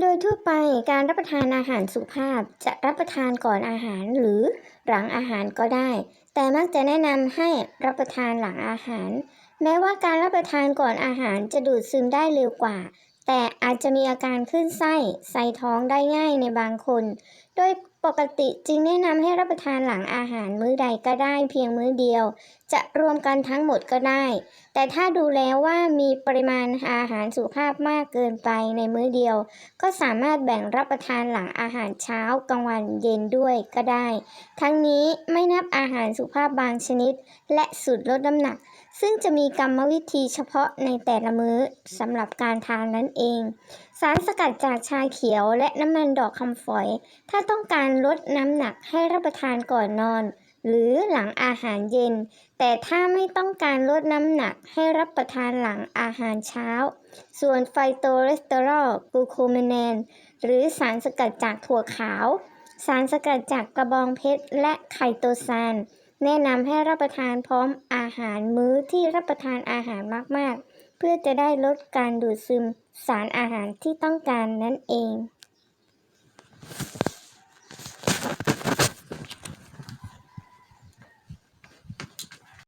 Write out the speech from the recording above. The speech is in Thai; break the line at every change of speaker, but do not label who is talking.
โดยทั่วไปการรับประทานอาหารสุภาพจะรับประทานก่อนอาหารหรือหลังอาหารก็ได้ แต่มักจะแนะนำให้รับประทานหลังอาหาร แม้ว่าการรับประทานก่อนอาหารจะดูดซึมได้เร็วกว่า แต่อาจจะมีอาการขึ้นไส้ไส้ท้องได้ง่ายในบางคน โดยปกติจึงแนะนำให้รับประทานหลังอาหารมื้อใดก็ได้เพียงมื้อเดียว จะรวมกันทั้งหมดก็ได้ แต่ถ้าดูแล้วว่ามีปริมาณอาหารสุภาพมากเกินไปในมื้อเดียว ก็สามารถแบ่งรับประทานหลังอาหารเช้ากลางวันเย็นด้วยก็ได้ ทั้งนี้ไม่นับอาหารสุภาพบางชนิด และสูตรลดน้ำหนัก ซึ่งจะมีกรรมวิธีเฉพาะในแต่ละมื้อสำหรับการทานนั่นเอง สารสกัดจากชาเขียวและน้ำมันดอกคำฝอย ถ้าต้องการลดน้ำหนักให้รับประทานก่อนนอน หรือหลังอาหารเย็น แต่ถ้าไม่ต้องการลดน้ำหนักให้รับประทานหลังอาหารเช้า ส่วนไฟโตเรสเตอรอลกูโคเมนนหรือสารสกัดจากถั่วขาว สารสกัดจากกระบองเพชรและไคโตซานแนะนำให้รับประทานพร้อมอาหารมื้อที่รับประทานอาหารมาก ๆ เพื่อจะได้ลดการดูดซึมสารอาหารที่ต้องการนั่นเอง